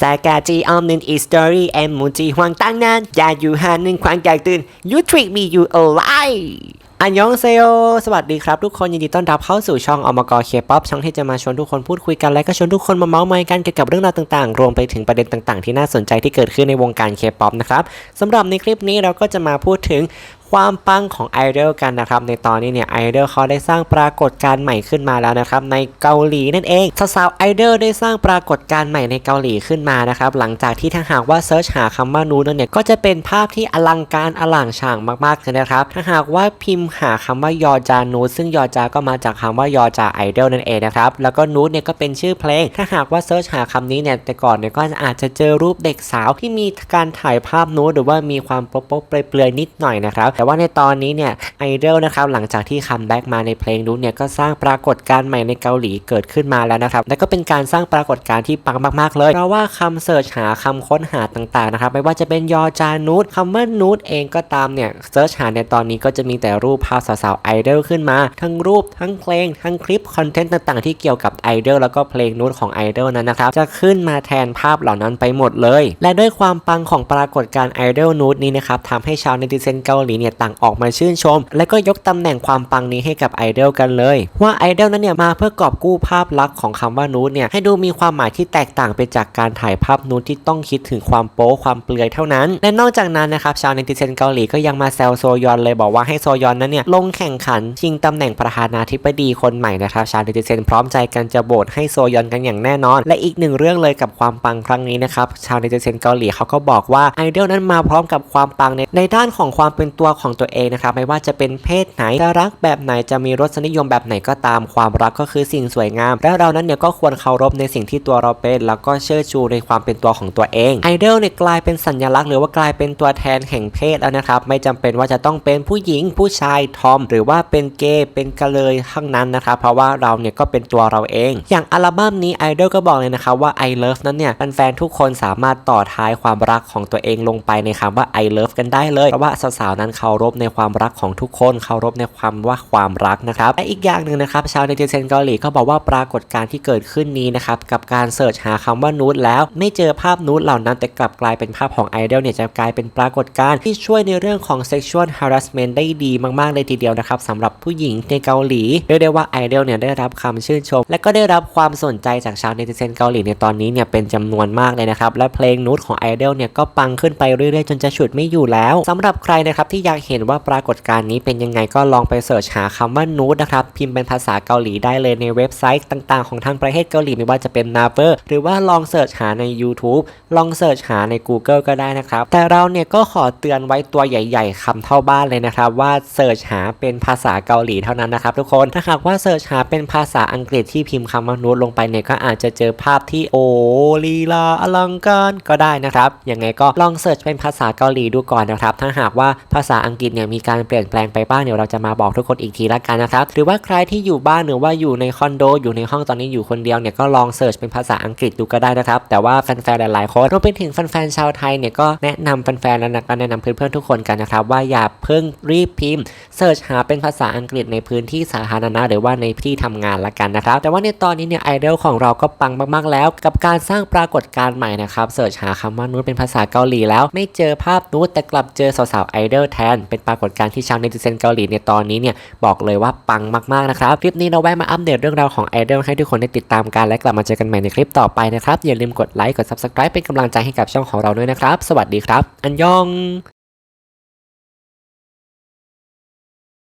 สากาจีออมนินอีสตอรี่แอมมูจีหวังตั้งนานอย่าอยู่หาหนึ่งความอยากตื่น you trick me you a lie อันยองเซโอสวัสดีครับทุกคนยินดีต้อนรับเข้าสู่ช่องอมกเคป๊อปช่องที่จะมาชวนทุกคนพูดคุยกันและก็ชวนทุกคนมาเมาส์มอยกันเกี่ยวกับเรื่องราวต่างๆ รวมไปถึงประเด็นต่างๆ ที่น่าสนใจที่เกิดขึ้นในวงการเคป๊อปนะครับสำหรับในคลิปนี้เราก็จะมาพูดถึง ความปังของไอดอลกันนะครับ ในตอนนี้เนี่ยไอดอลเขาได้สร้างปรากฏการณ์ใหม่ขึ้นมาแล้วนะครับ ในเกาหลีนั่นเองสาวๆไอดอลได้สร้างปรากฏการณ์ใหม่ในเกาหลีขึ้นมานะครับ หลังจากที่ถ้าหากว่าเซิร์ชหาคำว่านูดเนี่ยก็จะเป็นภาพที่อลังการอลังฉ่างมากๆเลยนะครับ ถ้าหากว่าพิมพ์หาคำว่ายอจานูซึ่งยอจาก็มาจากคำว่ายอจาไอดอลนั่นเองนะครับแล้วก็นูเนี่ยก็เป็นชื่อเพลง ถ้าหากว่าเซิร์ชหาคำนี้เนี่ยแต่ก่อนเนี่ยก็อาจจะเจอรูปเด็กสาวที่มีการถ่ายภาพนูหรือว่ามีความโป๊ะๆเปลือยๆนิดหน่อยนะครับแต่ว่าในตอนนี้เนี่ยไอดอลนะครับหลังจากที่คัมแบ็กมาในเพลงนูดเนี่ยก็สร้างปรากฏการณ์ใหม่ในเกาหลีเกิดขึ้นมาแล้วนะครับและก็เป็นการสร้างปรากฏการณ์ที่ปังมากๆ เลยเพราะว่าคำเสิร์ชหาคำค้นหาต่างๆนะครับไม่ว่าจะเป็นยอจานูดคำว่านูดเองก็ตามเนี่ยเสิร์ชหาในตอนนี้ก็จะมีแต่รูปภาพสาวๆไอดอลขึ้นมา ทั้งรูปทั้งเพลง ทั้งคลิปคอนเทนต์ต่างๆ ที่เกี่ยวกับไอดอลแล้วก็เพลงนูดของไอดอลนั้นนะครับจะขึ้นมาแทนภาพเหล่านั้นไปหมดเลย และด้วยความปังของปรากฏการณ์ไอดอลนูดนี้นะครับทำให้ชาวเนติเซนเกาหลีเนี่ยต่างออกมาชื่นชม และก็ยกตำแหน่งความปังนี้ให้กับไอดอลกันเลย ว่าไอดอลนั้นเนี่ยมาเพื่อกอบกู้ภาพลักษณ์ของคำว่านูดเนี่ยให้ดูมีความหมายที่แตกต่างไปจากการถ่ายภาพนูดที่ต้องคิดถึงความโป๊ความเปลือยเท่านั้น และนอกจากนั้นนะครับชาวเนติเซนเกาหลีก็ยังมาแซวโซยอนเลยบอกว่าให้โซยอนนั้นเนี่ยลงแข่งขันชิงตำแหน่งประธานาธิบดีคนใหม่นะครับชาวเนติเซนพร้อมใจกันจะโบสให้โซยอนกันอย่างแน่นอน และอีกหนึ่งเรื่องเลยกับความปังครั้งนี้นะครับชาวเนติเซนเกาหลีเขาก็บอกว่าไอดอลนั้นมาพร้อมกับความปังในในด้านของความเป็นตัวของตัวเองนะครับไม่ว่าจะเป็นเพศไหนจะรักแบบไหนจะมีรสนิยมแบบไหนก็ตามความรักก็คือสิ่งสวยงาม และเรานั้นเนี่ยก็ควรเคารพในสิ่งที่ตัวเราเป็นแล้วก็เชิดชูในความเป็นตัวของตัวเองไอดอลเนี่ยกลายเป็นสัญลักษณ์หรือว่ากลายเป็นตัวแทนแห่งเพศแล้วนะครับไม่จำเป็นว่าจะต้องเป็นผู้หญิงผู้ชายทอม หรือว่าเป็นเกย์เป็นกระเลยทั้งนั้นนะครับเพราะว่าเราเนี่ยก็เป็นตัวเราเอง อย่างอัลบั้มนี้ไอดอลก็บอกเลยนะครับว่า I love นั้นเนี่ยแฟนๆทุกคนสามารถต่อท้ายความรักของตัวเองลงไปในคำว่า I love กันได้เลยเพราะว่าสาวๆนั้นเคาารพในความรักของทุกคน เคารพในความว่าความรักนะครับ และอีกอย่างหนึ่งนะครับ ชาวเนติเซนเกาหลีก็บอกว่าปรากฏการณ์ที่เกิดขึ้นนี้นะครับกับการเสิร์ชหาคำว่านูดแล้ว ไม่เจอภาพนูดเหล่านั้นแต่กลับกลายเป็นภาพของไอดอลเนี่ยจะกลายเป็นปรากฏการณ์ที่ช่วยในเรื่องของ sexual harassment ได้ดีมากๆเลยทีเดียวนะครับสำหรับผู้หญิงในเกาหลีเรียกได้ว่าไอดอลเนี่ยได้รับคำชื่นชม และก็ได้รับความสนใจจากชาวเนติเซนเกาหลีในตอนนี้เนี่ยเป็นจำนวนมากเลยนะครับและเพลงนูดของไอดอลเนี่ยก็ปังขึ้นไปเรื่อยๆ จนจะฉุดไม่อยู่แล้วสำหรับใครนะครับที่อยากเห็นว่าปรากฏการณ์นี้เป็นยังไงก็ลองไปเสิร์ชหาคำว่านูดนะครับ พิมพ์เป็นภาษาเกาหลีได้เลยในเว็บไซต์ต่างๆ ของทางประเทศเกาหลีไม่ว่าจะเป็น n a v e r หรือว่าลองเสิร์ชหาใน YouTube ลองเสิร์ชหาใน Google ก็ได้นะครับ แต่เราเนี่ยก็ขอเตือนไว้ตัวใหญ่ ๆคำเท่าบ้านเลยนะครับว่าเสิร์ชหาเป็นภาษาเกาหลีเท่านั้นนะครับทุกคนถ้าหากว่าเสิร์ชหาเป็นภาษาอังกฤษที่พิมพ์คำว่านูดลงไปเนี่ยก็อาจจะเจอภาพที่โอลีลาอลังการก็ได้นะครับยังไงก็ลองเสิร์ชเป็นภาษาเกาหลีดูก่อนนะครับถ้าหากว่าภาษาาอังกฤษเนี่ยมีการเปลี่ยนแปลงไปบ้างเดี๋ยวเราจะมาบอกทุกคนอีกทีละกันนะครับหรือว่าใครที่อยู่บ้านหรือว่าอยู่ในคอนโด อยู่ในห้องตอนนี้อยู่คนเดียวเนี่ยก็ลองเสิร์ชเป็นภาษาอังกฤษดูก็ได้นะครับแต่ว่าแฟนๆหลายๆคนรวมไปถึงแฟนๆชาวไทยเนี่ยก็แนะนำแฟนๆแล้วนะก็แนะนำเพื่อนๆทุกคนกันนะครับว่าอย่าเพิ่งรีบพิมพ์เสิร์ชหาเป็นภาษาอังกฤษในพื้นที่สาธารณะหรือว่าในที่ทำงานละกันนะครับแต่ว่าในตอนนี้เนี่ยไอดอลของเราก็ปังมากๆแล้ว กับการสร้างปรากฏการณ์ใหม่นะครับเสิร์ชหาคำว่านูดเป็นภาษาเกาหลีแล้ว ไม่เจอภาพนูดแต่กลับเจอสาวๆไอดอลแทน เป็นปรากฏการณ์ที่ชาวเนติเซนเกาหลีในตอนนี้เนี่ยบอกเลยว่าปังมากๆนะครับ คลิปนี้เราแวะมาอัปเดตเรื่องราวของไอดอลให้ทุกคนได้ติดตามกัน และกลับมาเจอกันใหม่ในคลิปต่อไปนะครับ อย่าลืมกดไลค์ กด subscribe เป็นกำลังใจให้กับช่องของเราด้วยนะครับ สวัสดีครับ อันยอง